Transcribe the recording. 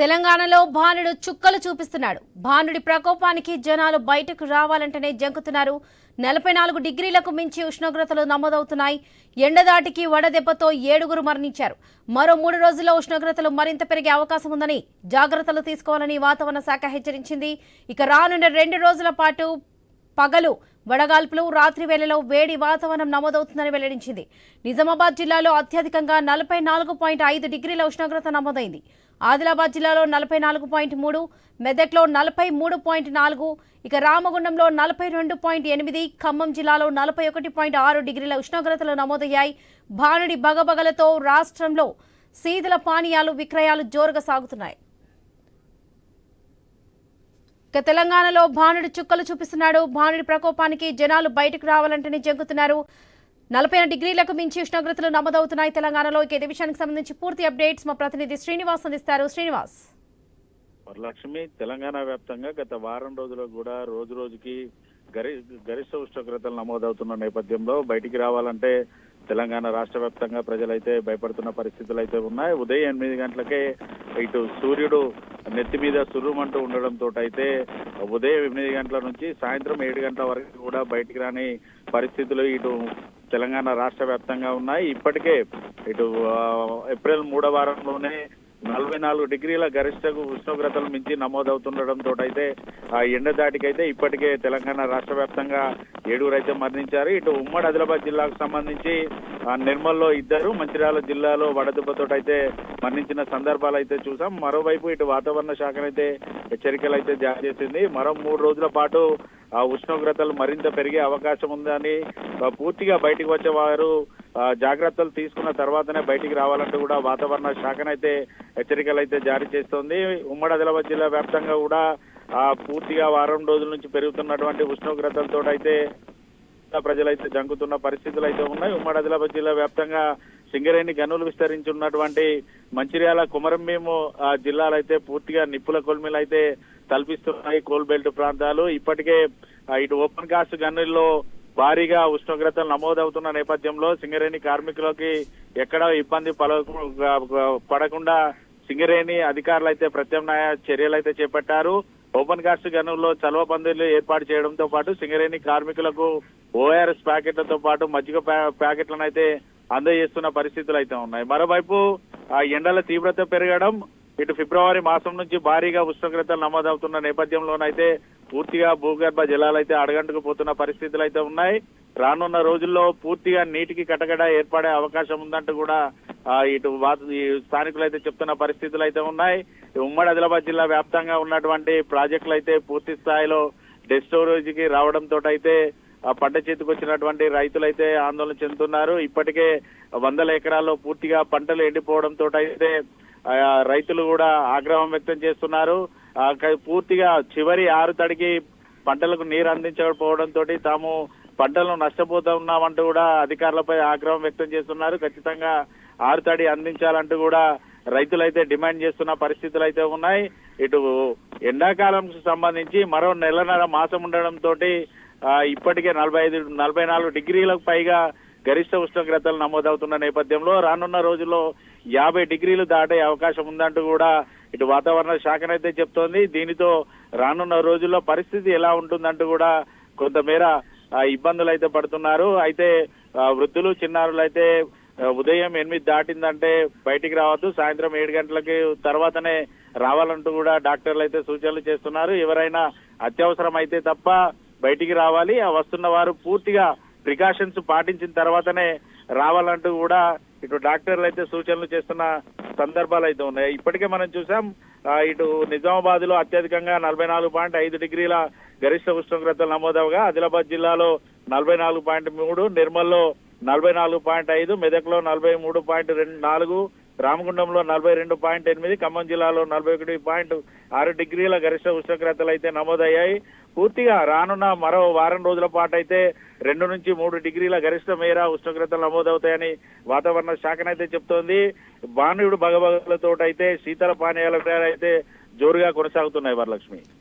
తెలంగాణలో భానుడు చుక్కలు చూపిస్తున్నాడు. భానుడి ప్రకోపానికి జనాలు బయటకు రావాలంటేనే జంకుతున్నారు. నలభై నాలుగు డిగ్రీలకు మించి ఉష్ణోగ్రతలు నమోదవుతున్నాయి. ఎండదాటికి వడదెబ్బతో ఏడుగురు మరణించారు. మరో మూడు రోజుల్లో ఉష్ణోగ్రతలు మరింత పెరిగే అవకాశం ఉందని జాగ్రత్తలు తీసుకోవాలని వాతావరణ శాఖ హెచ్చరించింది. ఇక రానున్న రెండు రోజుల పాటు పగలు వడగాల్పులు రాత్రి వేళలో వేడి వాతావరణం నమోదవుతుందని వెల్లడించింది. నిజామాబాద్ జిల్లాలో అత్యధికంగా నలభై నాలుగు పాయింట్ ఐదు డిగ్రీల ఉష్ణోగ్రత నమోదైంది. ఆదిలాబాద్ జిల్లాలో నలభై నాలుగు పాయింట్ మూడు మెదక్లో నలభై మూడు పాయింట్ నాలుగు ఇక రామగుండంలో నలభై రెండు పాయింట్ ఎనిమిది ఖమ్మం జిల్లాలో నలభై ఒకటి పాయింట్ ఆరు డిగ్రీల ఉష్ణోగ్రతలు నమోదయ్యాయి. భానుడి బగబగలతో రాష్ట్రంలో శీతల పానీయాలు విక్రయాలు జోరుగా సాగుతున్నాయి. ఇక తెలంగాణలో భానుడి చుక్కలు చూపిస్తున్నాడు. భానుడి ప్రకోపానికి జనాలు బయటకు రావాలంటేనే జంకుతున్నారు. నలభై డిగ్రీలకు మించి ఉష్ణోగ్రతలు నమోదవుతున్నాయి. తెలంగాణలో ఇక విషయానికి సంబంధించి పూర్తి అప్డేట్స్ మా ప్రతినిధి శ్రీనివాస్ అందిస్తారు. శ్రీనివాస్. వరలక్ష్మి తెలంగాణ వ్యాప్తంగా గత వారం రోజులు కూడా రోజు రోజుకి గరి గరిష్ట ఉష్ణోగ్రతలు నమోదవుతున్న నేపథ్యంలో బయటికి రావాలంటే తెలంగాణ రాష్ట్ర వ్యాప్తంగా ప్రజలైతే భయపడుతున్న పరిస్థితులు అయితే ఉన్నాయి. ఉదయం ఎనిమిది గంటలకే ఇటు సూర్యుడు నెత్తి మీద సుర్రుమంటూ ఉండడంతో అయితే ఉదయం ఎనిమిది గంటల నుంచి సాయంత్రం ఏడు గంటల వరకు కూడా బయటికి రాని పరిస్థితులు ఇటు తెలంగాణ రాష్ట్ర వ్యాప్తంగా ఉన్నాయి. ఇప్పటికే ఇటు ఏప్రిల్ మూడో వారంలోనే నలభై నాలుగు డిగ్రీల గరిష్ట ఉష్ణోగ్రతలు మించి నమోదవుతుండటంతో అయితే ఆ ఎండ దాటికైతే ఇప్పటికే తెలంగాణ రాష్ట్ర వ్యాప్తంగా ఏడుగురు అయితే మరణించారు. ఇటు ఉమ్మడి ఆదిలాబాద్ జిల్లాకు సంబంధించి ఆ, నిర్మల్లో ఇద్దరు మంచిర్యాల జిల్లాలో వడదెబ్బతో అయితే మరణించిన సందర్భాలు అయితే చూసాం. మరోవైపు ఇటు వాతావరణ శాఖనైతే హెచ్చరికలు అయితే జారీ చేసింది. మరో మూడు రోజుల పాటు ఉష్ణోగ్రతలు మరింత పెరిగే అవకాశం ఉందని పూర్తిగా బయటికి వచ్చే వారు ఆ, జాగ్రత్తలు తీసుకున్న తర్వాతనే బయటికి రావాలంటూ కూడా వాతావరణ శాఖనైతే హెచ్చరికలు అయితే జారీ చేస్తోంది. ఉమ్మడి ఆదిలాబాద్ జిల్లా వ్యాప్తంగా కూడా ఆ, పూర్తిగా వారం రోజుల నుంచి పెరుగుతున్నటువంటి ఉష్ణోగ్రతలతో అయితే ప్రజలైతే జంకుతున్న పరిస్థితులు అయితే ఉన్నాయి. ఉమ్మడి ఆదిలాబాద్ జిల్లా వ్యాప్తంగా సింగరేణి గనులు విస్తరించున్నటువంటి మంచిర్యాల కుమరంభీము ఆ, జిల్లాలైతే పూర్తిగా నిప్పుల కొలిమిలు అయితే తలపిస్తున్నాయి కోల్ బెల్ట్ ప్రాంతాలు. ఇప్పటికే ఇటు ఓపెన్ కాస్ట్ గనుల్లో భారీగా ఉష్ణోగ్రతలు నమోదవుతున్న నేపథ్యంలో సింగరేణి కార్మికులకి ఎక్కడ ఇబ్బంది పల- పడకుండా సింగరేణి అధికారులు అయితే ప్రత్యామ్నాయ చర్యలు అయితే చేపట్టారు. ఓపెన్ కాస్ట్ గనుల్లో చలవ పందిర్లు ఏర్పాటు చేయడంతో పాటు సింగరేణి కార్మికులకు ఓఆర్ఎస్ ప్యాకెట్లతో పాటు మజ్జిగ ప్యాకెట్లను అయితే అందజేస్తున్న పరిస్థితులు అయితే ఉన్నాయి. మరోవైపు ఆ ఎండల తీవ్రత పెరగడం ఇటు ఫిబ్రవరి మాసం నుంచి భారీగా ఉష్ణోగ్రతలు నమోదవుతున్న నేపథ్యంలోనైతే పూర్తిగా భూగర్భ జలాలు అయితే అడగంటుకు పోతున్న పరిస్థితులు అయితే ఉన్నాయి. రానున్న రోజుల్లో పూర్తిగా నీటికి కటకడ ఏర్పడే అవకాశం ఉందంటూ కూడా ఇటు స్థానికులు అయితే చెప్తున్న పరిస్థితులు అయితే ఉన్నాయి. ఉమ్మడి ఆదిలాబాద్ జిల్లా వ్యాప్తంగా ఉన్నటువంటి ప్రాజెక్టులు అయితే పూర్తి స్థాయిలో డెడ్ స్టోరేజ్కి రావడంతో అయితే ఆ పంట చేతికి వచ్చినటువంటి రైతులైతే ఆందోళన చెందుతున్నారు. ఇప్పటికే వందల ఎకరాల్లో పూర్తిగా పంటలు ఎండిపోవడంతో అయితే రైతులు కూడా ఆగ్రహం వ్యక్తం చేస్తున్నారు. పూర్తిగా చివరి ఆరు తడికి పంటలకు నీరు అందించకపోవడంతో తాము పంటలను నష్టపోతున్నామంటూ కూడా అధికారులపై ఆగ్రహం వ్యక్తం చేస్తున్నారు. ఖచ్చితంగా ఆరు తడి అందించాలంటూ కూడా రైతులైతే డిమాండ్ చేస్తున్న పరిస్థితులు అయితే ఉన్నాయి. ఇటు ఎండాకాలం సంబంధించి మరో నెలన్నర మాసం ఉండడంతో ఇప్పటికే నలభై ఐదు నలభై నాలుగు డిగ్రీలకు పైగా గరిష్ట ఉష్ణోగ్రతలు నమోదవుతున్న నేపథ్యంలో రానున్న రోజుల్లో యాభై డిగ్రీలు దాటే అవకాశం ఉందంటూ కూడా ఇటు వాతావరణ శాఖనైతే చెప్తోంది. దీనితో రానున్న రోజుల్లో పరిస్థితి ఎలా ఉంటుందంటూ కూడా కొంతమేర ఇబ్బందులు అయితే పడుతున్నారు. అయితే వృద్ధులు చిన్నారులు అయితే ఉదయం ఎనిమిది దాటిందంటే బయటికి రావద్దు. సాయంత్రం ఏడు గంటలకి తర్వాతనే రావాలంటూ కూడా డాక్టర్లు అయితే సూచనలు చేస్తున్నారు. ఎవరైనా అత్యవసరం అయితే తప్ప బయటికి రావాలి. ఆ వస్తున్న వారు పూర్తిగా ప్రికాషన్స్ పాటించిన తర్వాతనే రావాలంటూ కూడా ఇటు డాక్టర్లు అయితే సూచనలు చేస్తున్న సందర్భాలు అయితే ఉన్నాయి. ఇప్పటికే మనం చూసాం ఇటు నిజామాబాద్లో అత్యధికంగా నలభై నాలుగు పాయింట్ ఐదు డిగ్రీల గరిష్ట ఉష్ణోగ్రతలు నమోదవగా ఆదిలాబాద్ జిల్లాలో నలభై నాలుగు పాయింట్ మూడు నిర్మల్లో నలభై నాలుగు పాయింట్ ఐదు మెదక్లో నలభై మూడు పాయింట్ రెండు నాలుగు రామగుండంలో నలభై రెండు పాయింట్ ఎనిమిది ఖమ్మం జిల్లాలో నలభై ఒకటి పాయింట్ ఆరు డిగ్రీల గరిష్ట ఉష్ణోగ్రతలు అయితే నమోదయ్యాయి. పూర్తిగా రానున్న మరో వారం రోజుల పాటు అయితే రెండు నుంచి మూడు డిగ్రీల గరిష్ట మేర ఉష్ణోగ్రతలు నమోదవుతాయని వాతావరణ శాఖనైతే చెప్తోంది. బాణుడు భగభగలతో అయితే శీతల పానీయాల పేరు అయితే జోరుగా కొనసాగుతున్నాయి వరలక్ష్మి.